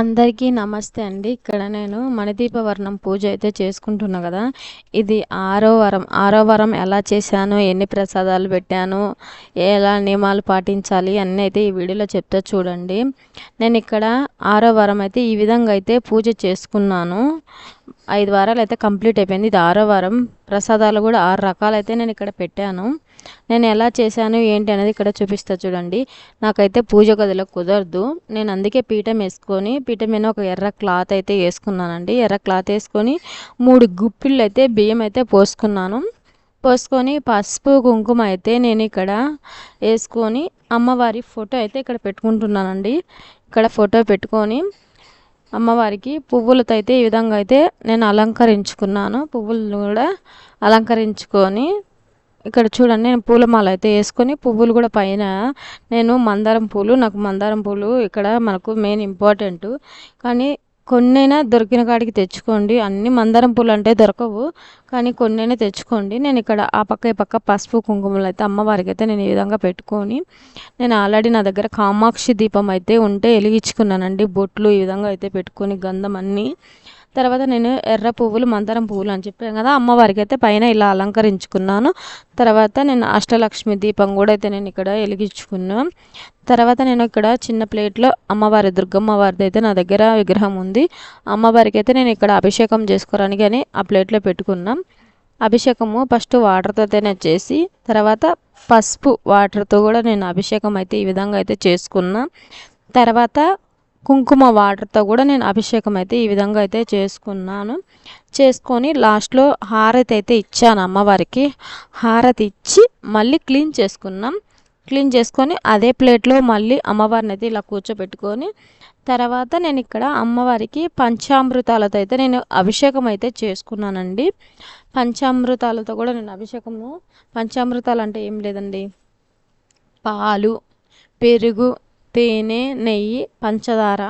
అందరికీ నమస్తే అండి. ఇక్కడ నేను మణిదీప వర్ణం పూజ అయితే చేసుకుంటున్నా కదా. ఇది ఆరో వరం ఆరో వరం ఎలా చేశాను ఎన్ని ప్రసాదాలు పెట్టాను ఎలా నియమాలు పాటించాలి అన్నీ అయితే ఈ వీడియోలో చెప్తా చూడండి. నేను ఇక్కడ ఆరో వరం అయితే ఈ విధంగా అయితే పూజ చేసుకున్నాను. ఐదు వారాలు అయితే కంప్లీట్ అయిపోయింది. ఇది ఆరో వారం. ప్రసాదాలు కూడా ఆరు రకాలు అయితే నేను ఇక్కడ పెట్టాను. నేను ఎలా చేశాను ఏంటి అనేది ఇక్కడ చూపిస్తా చూడండి. నాకైతే పూజ గదిలో కుదరదు. నేను అందుకే పీఠం వేసుకొని పీఠం మీద ఒక ఎర్ర క్లాత్ అయితే వేసుకున్నానండి. ఎర్ర క్లాత్ వేసుకొని మూడు గుప్పిళ్ళు అయితే బియ్యం అయితే పోసుకున్నాను. పోసుకొని పసుపు కుంకుమ అయితే నేను ఇక్కడ వేసుకొని అమ్మవారి ఫోటో అయితే ఇక్కడ పెట్టుకుంటున్నానండి. ఇక్కడ ఫోటో పెట్టుకొని అమ్మవారికి పువ్వులతో అయితే ఈ విధంగా అయితే నేను అలంకరించుకున్నాను. పువ్వులు కూడా అలంకరించుకొని ఇక్కడ చూడండి నేను పూలమాల అయితే వేసుకొని పువ్వులు కూడా పైన నేను మందారం పూలు నాకు మందారం పూలు ఇక్కడ మనకు మెయిన్ ఇంపార్టెంట్ కానీ కొన్నైనా దొరికిన కాడికి తెచ్చుకోండి. అన్ని మందారం పూలు అంటే దొరకవు. కానీ కొన్నైనా తెచ్చుకోండి. నేను ఇక్కడ ఆ పక్క ఈ పక్క పసుపు కుంకుమలు అయితే అమ్మవారికి అయితే నేను ఈ విధంగా పెట్టుకొని నేను ఆల్రెడీ నా దగ్గర కామాక్షి దీపం అయితే ఉంటే వెలిగించుకున్నానండి. బొట్లు ఈ విధంగా అయితే పెట్టుకొని గంధం అన్నీ తర్వాత నేను ఎర్ర పువ్వులు మందారం పువ్వులు అని చెప్పాను కదా అమ్మవారికి అయితే పైన ఇలా అలంకరించుకున్నాను. తర్వాత నేను అష్టలక్ష్మి దీపం కూడా అయితే నేను ఇక్కడ వెలిగించుకున్నాను తర్వాత నేను ఇక్కడ చిన్న ప్లేట్లో అమ్మవారి దుర్గమ్మ వారిది అయితే నా దగ్గర విగ్రహం ఉంది. అమ్మవారికి అయితే నేను ఇక్కడ అభిషేకం చేసుకోవడానికి అని ఆ ప్లేట్లో పెట్టుకున్నాం. అభిషేకము ఫస్ట్ వాటర్తో అయితేనే చేసి తర్వాత పసుపు వాటర్తో కూడా నేను అభిషేకం అయితే ఈ విధంగా అయితే చేసుకున్నా. తర్వాత కుంకుమ వాటర్తో కూడా నేను అభిషేకం అయితే ఈ విధంగా అయితే చేసుకున్నాను. చేసుకొని లాస్ట్లో హారతి అయితే ఇచ్చాను అమ్మవారికి. హారతి ఇచ్చి మళ్ళీ క్లీన్ చేసుకున్నాం. క్లీన్ చేసుకొని అదే ప్లేట్లో మళ్ళీ అమ్మవారిని అయితే ఇలా కూర్చోబెట్టుకొని తర్వాత నేను ఇక్కడ అమ్మవారికి పంచామృతాలతో అయితే నేను అభిషేకం అయితే చేసుకున్నానండి. పంచామృతాలతో కూడా నేను అభిషేకము. పంచామృతాలు అంటే ఏం లేదండి. పాలు పెరుగు తేనె నెయ్యి పంచదార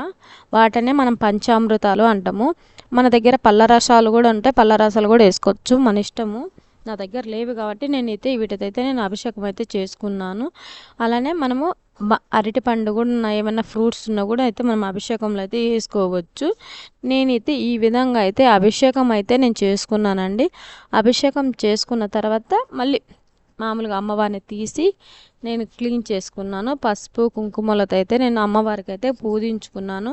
వాటనే మనం పంచామృతాలు అంటాము. మన దగ్గర పళ్ళ రసాలు కూడా ఉంటాయి. పళ్ళ రసాలు కూడా వేసుకోవచ్చు. మన ఇష్టము. నా దగ్గర లేవు కాబట్టి నేనైతే వీటితైతే నేను అభిషేకం అయితే చేసుకున్నాను. అలానే మనము అరటి పండు కూడా ఏమైనా ఫ్రూట్స్ ఉన్నా కూడా అయితే మనం అభిషేకంలో అయితే వేసుకోవచ్చు. నేనైతే ఈ విధంగా అయితే అభిషేకం అయితే నేను చేసుకున్నానండి. అభిషేకం చేసుకున్న తర్వాత మళ్ళీ మామూలుగా అమ్మవారిని తీసి నేను క్లీన్ చేసుకున్నాను. పసుపు కుంకుమలతో అయితే నేను అమ్మవారికి అయితే పూజించుకున్నాను.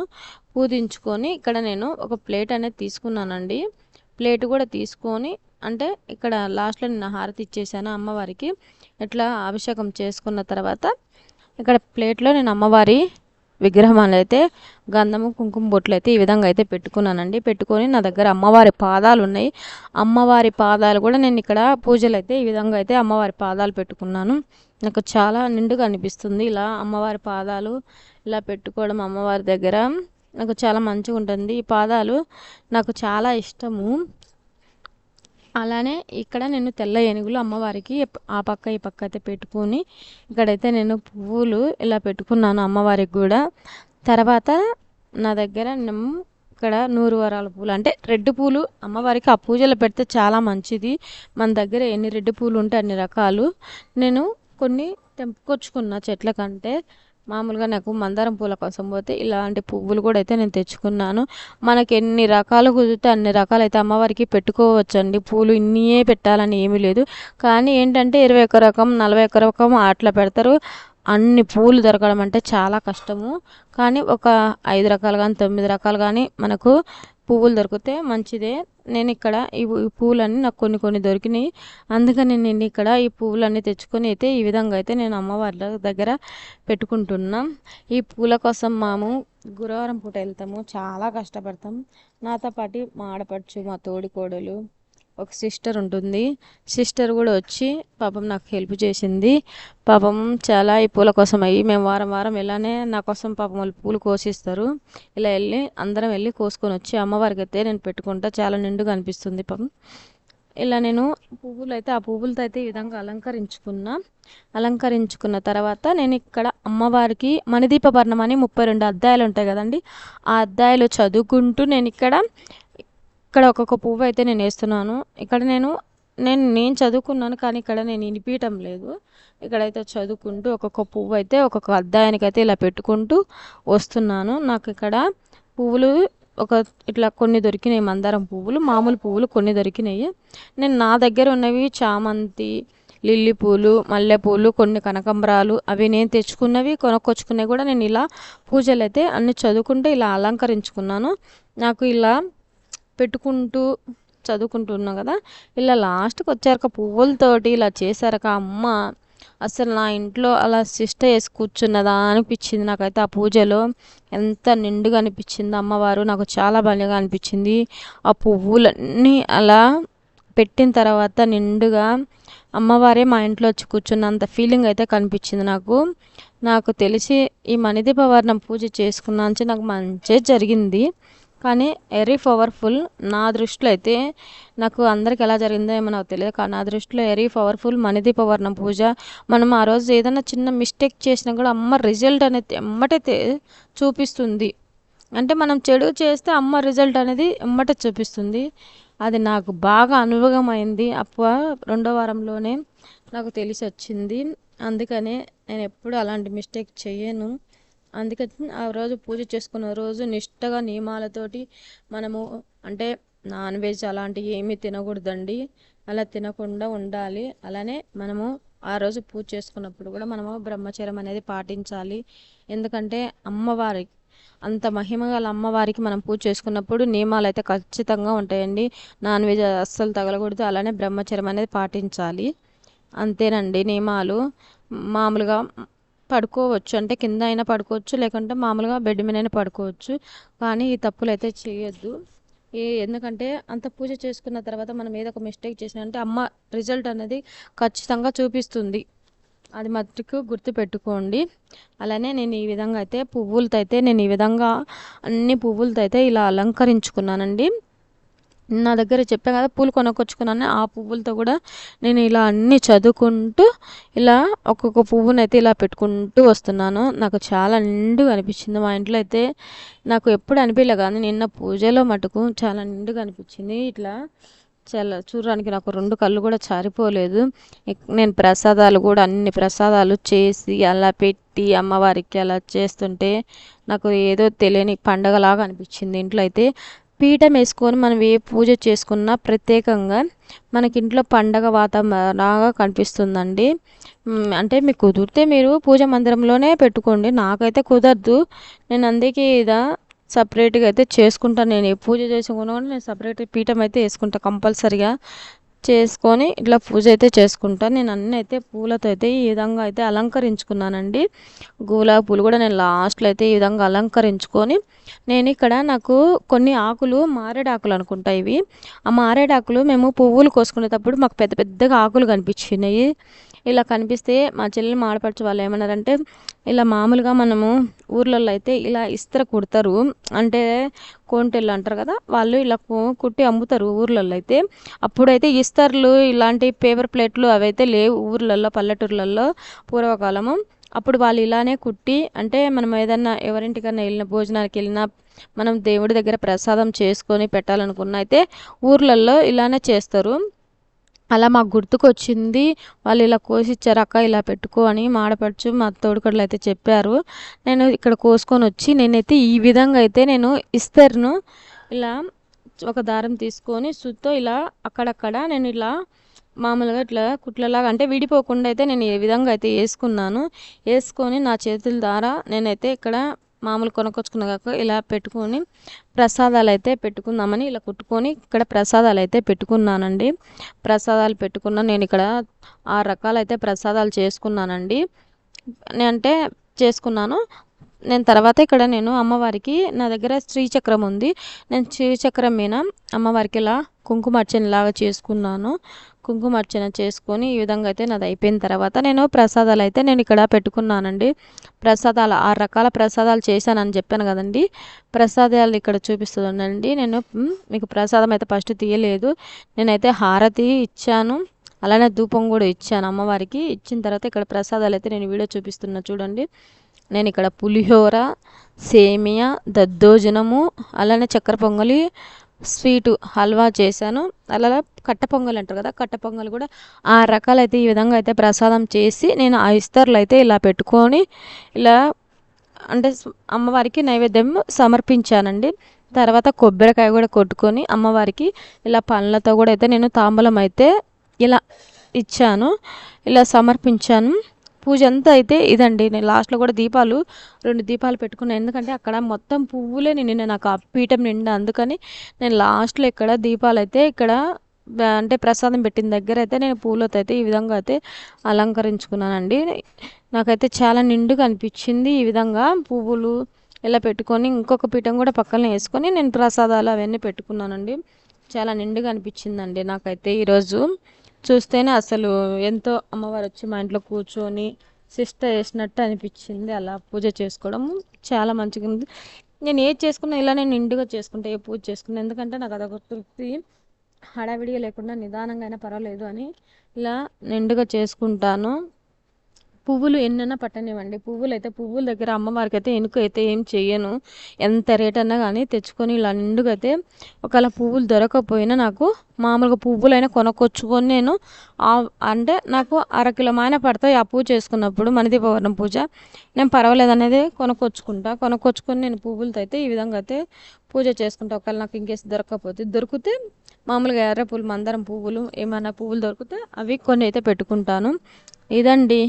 పూజించుకొని ఇక్కడ నేను ఒక ప్లేట్ అనేది తీసుకున్నానండి. ప్లేట్ కూడా తీసుకొని అంటే ఇక్కడ లాస్ట్లో నేను హారతి ఇచ్చేసాను అమ్మవారికి. ఇట్లా అభిషేకం చేసుకున్న తర్వాత ఇక్కడ ప్లేట్లో నేను అమ్మవారి విగ్రహం అయితే గంధము కుంకుమ బొట్లు అయితే ఈ విధంగా అయితే పెట్టుకున్నానండి. పెట్టుకొని నా దగ్గర అమ్మవారి పాదాలు ఉన్నాయి. అమ్మవారి పాదాలు కూడా నేను ఇక్కడ పూజలు అయితే ఈ విధంగా అయితే అమ్మవారి పాదాలు పెట్టుకున్నాను. నాకు చాలా నిండుగా అనిపిస్తుంది ఇలా అమ్మవారి పాదాలు ఇలా పెట్టుకోవడం అమ్మవారి దగ్గర. నాకు చాలా మంచిగా ఉంటుంది. ఈ పాదాలు నాకు చాలా ఇష్టము. అలానే ఇక్కడ నేను తెల్ల ఏనుగులు అమ్మవారికి ఆ పక్క ఈ పక్క అయితే పెట్టుకొని ఇక్కడైతే నేను పువ్వులు ఇలా పెట్టుకున్నాను అమ్మవారికి కూడా. తర్వాత నా దగ్గర నేను ఇక్కడ నూరు వరాల పూలు అంటే రెడ్ పూలు అమ్మవారికి ఆ పూజలు పెడితే చాలా మంచిది. మన దగ్గర ఎన్ని రెడ్ పూలు ఉంటే అన్ని రకాలు. నేను కొన్ని తెంపుకొచ్చుకున్న చెట్ల కంటే మామూలుగా నాకు మందారం పూల కోసం పోతే ఇలాంటి పువ్వులు కూడా అయితే నేను తెచ్చుకున్నాను. మనకి ఎన్ని రకాలు కుదిరితే అన్ని రకాలు అయితే అమ్మవారికి పెట్టుకోవచ్చండి. పూలు ఇన్నియే పెట్టాలని ఏమీ లేదు. కానీ ఏంటంటే ఇరవై ఒక్క రకం నలభై ఒక్క రకం అట్లా పెడతారు. అన్ని పూలు దొరకడం అంటే చాలా కష్టము. కానీ ఒక ఐదు రకాలు కానీ తొమ్మిది రకాలు కానీ మనకు పువ్వులు దొరికితే మంచిదే. నేను ఇక్కడ ఈ పువ్వులన్నీ నాకు కొన్ని కొన్ని దొరికినాయి. అందుకని నేను ఇక్కడ ఈ పువ్వులన్నీ తెచ్చుకొని అయితే ఈ విధంగా అయితే నేను అమ్మవారి దగ్గర పెట్టుకుంటున్నాం. ఈ పూల కోసం మాము గురువారం పూట వెళ్తాము. చాలా కష్టపడతాం. నాతో పాటు మా ఆడపడుచు మా తోడి కోడలు ఒక సిస్టర్ ఉంటుంది. సిస్టర్ కూడా వచ్చి పాపం నాకు హెల్ప్ చేసింది. పాపం చాలా ఈ పూల కోసం అయ్యి మేము వారం వారం ఇలానే నా కోసం పాపం వాళ్ళు పూలు కోసిస్తారు. ఇలా వెళ్ళి అందరం వెళ్ళి కోసుకొని వచ్చి అమ్మవారికి అయితే నేను పెట్టుకుంటా. చాలా నిండుగా అనిపిస్తుంది పాపం. ఇలా నేను పువ్వులు అయితే ఆ పువ్వులతో అయితే ఈ విధంగా అలంకరించుకున్నా. అలంకరించుకున్న తర్వాత నేను ఇక్కడ అమ్మవారికి మణిదీప వర్ణం అని ముప్పై రెండు అద్దాయాలు ఉంటాయి కదండి. ఆ అద్దాయాలు చదువుకుంటూ నేను ఇక్కడ ఇక్కడ ఒక్కొక్క పువ్వు అయితే నేను వేస్తున్నాను. ఇక్కడ నేను నేను నేను చదువుకున్నాను కానీ ఇక్కడ నేను వినిపించటం లేదు. ఇక్కడైతే చదువుకుంటూ ఒక్కొక్క పువ్వు అయితే ఒక్కొక్క అద్దాయానికి అయితే ఇలా పెట్టుకుంటూ వస్తున్నాను. నాకు ఇక్కడ పువ్వులు ఒక ఇట్లా కొన్ని దొరికినాయి మందారం పువ్వులు మామూలు పువ్వులు కొన్ని దొరికినాయి. నేను నా దగ్గర ఉన్నవి చామంతి లిల్లీ పూలు మల్లెపూలు కొన్ని కనకంబరాలు అవి నేను తెచ్చుకున్నవి కొనుక్కొచ్చుకున్నవి కూడా నేను ఇలా పూజలు అయితే అన్ని చదువుకుంటూ ఇలా అలంకరించుకున్నాను. నాకు ఇలా పెట్టుకుంటూ చదువుకుంటున్నాం కదా. ఇలా లాస్ట్కి వచ్చారక పువ్వులతోటి ఇలా చేశారక అమ్మ. అసలు నా ఇంట్లో అలా సిస్టర్ వేసి కూర్చున్నదా అనిపించింది నాకైతే ఆ పూజలో. ఎంత నిండుగా అనిపించింది అమ్మవారు. నాకు చాలా బాగా అనిపించింది. ఆ పువ్వులన్నీ అలా పెట్టిన తర్వాత నిండుగా అమ్మవారే మా ఇంట్లో వచ్చి కూర్చున్నంత ఫీలింగ్ అయితే కనిపించింది నాకు. నాకు తెలిసి ఈ మణిదీపవర్ణం పూజ చేసుకున్నాంచి నాకు మంచి జరిగింది. కానీ వెరీ పవర్ఫుల్ నా దృష్టిలో అయితే నాకు అందరికి ఎలా జరిగిందో ఏమో నాకు తెలియదు. కానీ నా దృష్టిలో వెరీ పవర్ఫుల్ మణిదీపవర్ణం పూజ. మనం ఆ రోజు ఏదైనా చిన్న మిస్టేక్ చేసినా కూడా అమ్మ రిజల్ట్ అనేది ఎమ్మటైతే చూపిస్తుంది. అంటే మనం చెడు చేస్తే అమ్మ రిజల్ట్ అనేది ఎమ్మట చూపిస్తుంది. అది నాకు బాగా అనుభవం అయింది. అప్ప రెండో వారంలోనే నాకు తెలిసి వచ్చింది అందుకనే నేను ఎప్పుడు అలాంటి మిస్టేక్ చేయను అందుకని ఆ రోజు పూజ చేసుకున్న రోజు నిష్టగా నియమాలతోటి మనము అంటే నాన్ వెజ్ అలాంటివి ఏమీ తినకూడదండి. అలా తినకుండా ఉండాలి. అలానే మనము ఆ రోజు పూజ చేసుకున్నప్పుడు కూడా మనము బ్రహ్మచర్యం అనేది పాటించాలి. ఎందుకంటే అమ్మవారి అంత మహిమ గల అమ్మవారికి మనం పూజ చేసుకున్నప్పుడు నియమాలు అయితే ఖచ్చితంగా ఉంటాయండి. నాన్ వెజ్ అస్సలు తగలకూడదు. అలానే బ్రహ్మచర్యం అనేది పాటించాలి. అంతేనండి నియమాలు. మామూలుగా పడుకోవచ్చు. అంటే కింద అయినా పడుకోవచ్చు లేకుంటే మామూలుగా బెడ్ మీద అయినా పడుకోవచ్చు. కానీ ఈ తప్పులు అయితే చేయొద్దు. ఏ ఎందుకంటే అంత పూజ చేసుకున్న తర్వాత మనం ఏదో ఒక మిస్టేక్ చేసినంటే అమ్మ రిజల్ట్ అనేది ఖచ్చితంగా చూపిస్తుంది. అది మట్టుకు గుర్తుపెట్టుకోండి. అలానే నేను ఈ విధంగా అయితే పువ్వులతో అయితే నేను ఈ విధంగా అన్ని పువ్వులతో అయితే ఇలా అలంకరించుకున్నానండి. నా దగ్గర చెప్పాను కదా పూలు కొనుక్కొచ్చుకున్నాను. ఆ పువ్వులతో కూడా నేను ఇలా అన్నీ చదువుకుంటూ ఇలా ఒక్కొక్క పువ్వునైతే ఇలా పెట్టుకుంటూ వస్తున్నాను. నాకు చాలా నిండుగా అనిపించింది. మా ఇంట్లో అయితే నాకు ఎప్పుడు అనిపించలే కానీ నిన్న పూజలో మటుకు చాలా నిండుగా అనిపించింది. ఇట్లా చాలా చూడడానికి నాకు రెండు కళ్ళు కూడా చారిపోలేదు. నేను ప్రసాదాలు కూడా అన్ని ప్రసాదాలు చేసి అలా పెట్టి అమ్మవారికి అలా చేస్తుంటే నాకు ఏదో తెలియని పండగలాగా అనిపించింది. ఇంట్లో అయితే పీఠం వేసుకొని మనం ఏ పూజ చేసుకున్నా ప్రత్యేకంగా మనకి ఇంట్లో పండగ వాతావరణంగా కనిపిస్తుందండి. అంటే మీకు కుదిరితే మీరు పూజ మందిరంలోనే పెట్టుకోండి. నాకైతే కుదరదు. నేను అందుకే ఇదా సపరేట్గా అయితే చేసుకుంటాను నేను ఏ పూజ చేసుకున్నా నేను సపరేట్ పీఠం అయితే వేసుకుంటాను కంపల్సరిగా. చేసుకొని ఇట్లా పూజ అయితే చేసుకుంటాను నేను అన్నీ అయితే పూలతో అయితే ఈ విధంగా అయితే అలంకరించుకున్నానండి. గులాబీ పూలు కూడా నేను లాస్ట్లో అయితే ఈ విధంగా అలంకరించుకొని నేను ఇక్కడ నాకు కొన్ని ఆకులు మారేడాకులు అనుకుంటా ఇవి. ఆ మారేడాకులు మేము పువ్వులు కోసుకునేటప్పుడు మాకు పెద్ద పెద్దగా ఆకులు కనిపించినాయి. ఇలా కనిపిస్తే మా చెల్లెలు మాడపరచు వాళ్ళు ఏమన్నారంటే ఇలా మామూలుగా మనము ఊర్లలో అయితే ఇలా ఇస్త్ర కుడతారు. అంటే కోంటెళ్ళు అంటారు కదా వాళ్ళు ఇలా కుట్టి అమ్ముతారు ఊర్లలో అయితే. అప్పుడైతే ఇస్తర్లు ఇలాంటి పేపర్ ప్లేట్లు అవైతే లేవు ఊర్లలో పల్లెటూర్లలో పూర్వకాలము. అప్పుడు వాళ్ళు ఇలానే కుట్టి అంటే మనం ఏదన్నా ఎవరింటికన్నా వెళ్ళిన భోజనానికి వెళ్ళినా మనం దేవుడి దగ్గర ప్రసాదం చేసుకొని పెట్టాలనుకున్న అయితే ఊర్లలో ఇలానే చేస్తారు. అలా మాకు గుర్తుకొచ్చింది. వాళ్ళు ఇలా కోసిచ్చారు అక్క ఇలా పెట్టుకో అని మాడపడుచు మా తోడుకడలు అయితే చెప్పారు. నేను ఇక్కడ కోసుకొని వచ్చి నేనైతే ఈ విధంగా అయితే నేను ఇస్తర్ను. ఇలా ఒక దారం తీసుకొని సుత్తో ఇలా అక్కడక్కడ నేను ఇలా మామూలుగా ఇట్లా కుట్లలాగా అంటే విడిపోకుండా అయితే నేను ఏ విధంగా అయితే వేసుకున్నాను. వేసుకొని నా చేతుల ద్వారా నేనైతే ఇక్కడ మామూలు కొనుక్కొచ్చుకున్నాక ఇలా పెట్టుకొని ప్రసాదాలు అయితే పెట్టుకుందామని ఇలా కుట్టుకొని ఇక్కడ ప్రసాదాలు అయితే పెట్టుకున్నానండి. ప్రసాదాలు పెట్టుకున్న నేను ఇక్కడ ఆరు రకాలైతే ప్రసాదాలు చేసుకున్నానండి. అంటే చేసుకున్నాను. నేను తర్వాత ఇక్కడ నేను అమ్మవారికి నా దగ్గర శ్రీచక్రం ఉంది. నేను శ్రీచక్రం మీద అమ్మవారికి ఇలా కుంకుమార్చన లాగా చేసుకున్నాను. కుంకుమార్చన చేసుకొని ఈ విధంగా అయితే నాది అయిపోయిన తర్వాత నేను ప్రసాదాలు అయితే నేను ఇక్కడ పెట్టుకున్నానండి. ప్రసాదాలు ఆరు రకాల ప్రసాదాలు చేశానని చెప్పాను కదండి. ప్రసాదాలు ఇక్కడ చూపిస్తుందండి. నేను మీకు ప్రసాదం అయితే ఫస్ట్ తీయలేదు. నేనైతే హారతి ఇచ్చాను. అలానే ధూపం కూడా ఇచ్చాను అమ్మవారికి. ఇచ్చిన తర్వాత ఇక్కడ ప్రసాదాలు అయితే నేను వీడియో చూపిస్తున్నా చూడండి. నేను ఇక్కడ పులిహోర సేమియా దద్దోజనము అలానే చక్కెర పొంగలి స్వీటు హల్వా చేశాను. అలా కట్ట పొంగల్ అంటారు కదా కట్ట పొంగల్ కూడా ఆ రకాలైతే ఈ విధంగా అయితే ప్రసాదం చేసి నేను ఆ ఇస్తర్లు అయితే ఇలా పెట్టుకొని ఇలా అంటే అమ్మవారికి నైవేద్యం సమర్పించానండి. తర్వాత కొబ్బరికాయ కూడా కొట్టుకొని అమ్మవారికి ఇలా పండ్లతో కూడా అయితే నేను తాంబూలం అయితే ఇలా ఇచ్చాను. ఇలా సమర్పించాను. పూజ అంతా అయితే ఇదండి. నేను లాస్ట్లో కూడా దీపాలు రెండు దీపాలు పెట్టుకున్నాను ఎందుకంటే అక్కడ మొత్తం పువ్వులే నిండిన నాకు ఆ పీఠం నిండా. అందుకని నేను లాస్ట్లో ఇక్కడ దీపాలు అయితే ఇక్కడ అంటే ప్రసాదం పెట్టిన దగ్గర అయితే నేను పూలతో అయితే ఈ విధంగా అయితే అలంకరించుకున్నానండి. నాకైతే చాలా నిండుగా అనిపించింది ఈ విధంగా పువ్వులు ఇలా పెట్టుకొని ఇంకొక పీఠం కూడా పక్కన వేసుకొని నేను ప్రసాదాలు అవన్నీ పెట్టుకున్నానండి. చాలా నిండుగా అనిపించిందండి నాకైతే ఈరోజు. చూస్తేనే అసలు ఎంతో అమ్మవారు వచ్చి మా ఇంట్లో కూర్చొని శిష్ట వేసినట్టు అనిపించింది. అలా పూజ చేసుకోవడం చాలా మంచిగా ఉంది. నేను ఏది చేసుకున్నా ఇలా నేను నిండుగా చేసుకుంటే ఏ పూజ చేసుకున్నా. ఎందుకంటే నాకు అదొక తృప్తి. హడావిడిగా లేకుండా నిదానంగా అయినా పర్వాలేదు అని ఇలా నిండుగా చేసుకుంటాను. పువ్వులు ఎన్నైనా పట్టనివ్వండి. పువ్వులు అయితే పువ్వుల దగ్గర అమ్మవారికి అయితే ఎనుక అయితే ఏం చేయను ఎంత రేట్ అన్నా కానీ తెచ్చుకొని ఇలా నిండుగైతే ఒకవేళ పువ్వులు దొరకకపోయినా నాకు మామూలుగా పువ్వులైనా కొనుక్కొచ్చుకొని నేను అంటే నాకు అరకిలో మాయన పడతాయి ఆ పూజ చేసుకున్నప్పుడు మణిదీపవర్ణం పూజ. నేను పర్వాలేదు అనేది కొనుక్కొచ్చుకుంటా. కొనుక్కొచ్చుకొని నేను పువ్వులతో అయితే ఈ విధంగా అయితే పూజ చేసుకుంటా. ఒకవేళ నాకు ఇంకేసి దొరకకపోతే దొరికితే మామూలుగా ఎర్ర పువ్వులు మందారం పువ్వులు ఏమైనా పువ్వులు దొరికితే అవి కొన్ని అయితే పెట్టుకుంటాను. ఇదండి.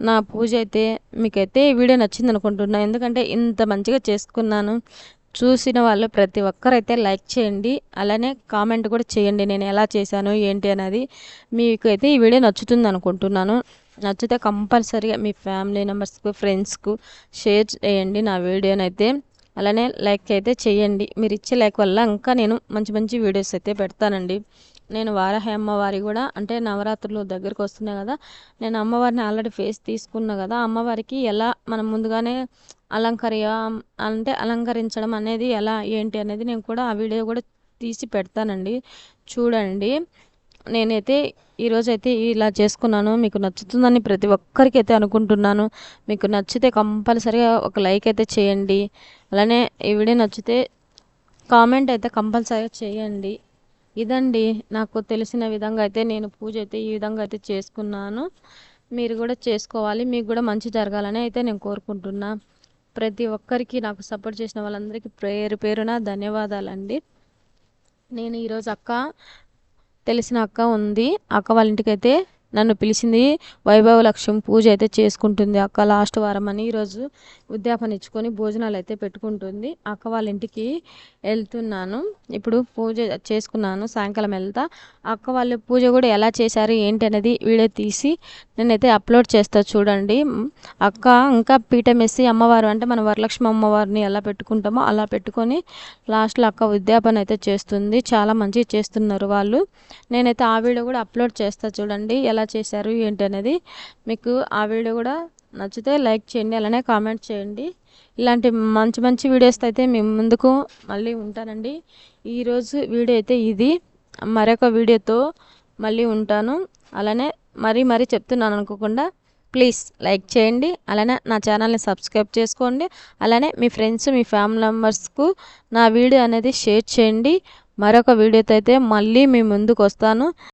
నా పూజ అయితే మీకైతే ఈ వీడియో నచ్చింది అనుకుంటున్నాను ఎందుకంటే ఇంత మంచిగా చేసుకున్నాను. చూసిన వాళ్ళు ప్రతి ఒక్కరైతే లైక్ చేయండి. అలానే కామెంట్ కూడా చేయండి. నేను ఎలా చేశాను ఏంటి అనేది మీకు అయితే ఈ వీడియో నచ్చుతుంది అనుకుంటున్నాను. నచ్చితే కంపల్సరీగా మీ ఫ్యామిలీ మెంబర్స్కు ఫ్రెండ్స్కు షేర్ చేయండి నా వీడియోనైతే అలానే లైక్ అయితే చేయండి. మీరు ఇచ్చే లైక్ వల్ల ఇంకా నేను మంచి మంచి వీడియోస్ అయితే పెడతానండి. నేను వారాహి అమ్మవారి కూడా అంటే నవరాత్రులు దగ్గరకు వస్తున్నాయి కదా నేను అమ్మవారిని ఆల్రెడీ ఫేస్ తీసుకున్నా కదా అమ్మవారికి ఎలా మనం ముందుగానే అలంకరియ అంటే అలంకరించడం అనేది ఎలా ఏంటి అనేది నేను కూడా ఆ వీడియో కూడా తీసి పెడతానండి. చూడండి. నేనైతే ఈరోజైతే ఇలా చేసుకున్నాను. మీకు నచ్చుతుందని ప్రతి ఒక్కరికి అయితే అనుకుంటున్నాను. మీకు నచ్చితే కంపల్సరీగా ఒక లైక్ అయితే చేయండి. అలానే ఈ వీడియో నచ్చితే కామెంట్ అయితే కంపల్సరీగా చేయండి. ఇదండి నాకు తెలిసిన విధంగా అయితే నేను పూజ అయితే ఈ విధంగా అయితే చేసుకున్నాను. మీరు కూడా చేసుకోవాలి మీకు కూడా మంచి జరగాలని అయితే నేను కోరుకుంటున్నా. ప్రతి ఒక్కరికి నాకు సపోర్ట్ చేసిన వాళ్ళందరికీ పేరు పేరున ధన్యవాదాలండి. నేను ఈరోజు అక్క తెలిసిన అక్క ఉంది. అక్క వాళ్ళ ఇంటికైతే నన్ను పిలిచింది వైభవ లక్ష్యం పూజ అయితే చేసుకుంటుంది. అక్క లాస్ట్ వారం అని ఈరోజు ఉద్యాపన ఇచ్చుకొని భోజనాలు అయితే పెట్టుకుంటుంది. అక్క వాళ్ళ ఇంటికి వెళ్తున్నాను. ఇప్పుడు పూజ చేసుకున్నాను సాయంకాలం వెళ్తా. అక్క వాళ్ళు పూజ కూడా ఎలా చేశారు ఏంటి అనేది వీడియో తీసి నేనైతే అప్లోడ్ చేస్తా చూడండి. అక్క ఇంకా పీఠం వేసి అమ్మవారు అంటే మన వరలక్ష్మి అమ్మవారిని ఎలా పెట్టుకుంటామో అలా పెట్టుకొని లాస్ట్లో అక్క ఉద్యాపన అయితే చేస్తుంది. చాలా మంచిగా చేస్తున్నారు వాళ్ళు. నేనైతే ఆ వీడియో కూడా అప్లోడ్ చేస్తా చూడండి. ఎలా చేశారు ఏంటి అనేది మీకు ఆ వీడియో కూడా నచ్చితే లైక్ చేయండి అలానే కామెంట్ చేయండి. ఇలాంటి మంచి మంచి వీడియోస్ అయితే మేము ముందుకు మళ్ళీ ఉంటానండి. ఈరోజు వీడియో అయితే ఇది. మరొక వీడియోతో మళ్ళీ ఉంటాను. అలానే మరీ మరీ చెప్తున్నాను అనుకోకుండా ప్లీజ్ లైక్ చేయండి అలానే నా ఛానల్ని సబ్స్క్రైబ్ చేసుకోండి అలానే మీ ఫ్రెండ్స్ మీ ఫ్యామిలీ మెంబర్స్కు నా వీడియో అనేది షేర్ చేయండి. మరొక వీడియోతో అయితే మళ్ళీ మీ ముందుకు వస్తాను.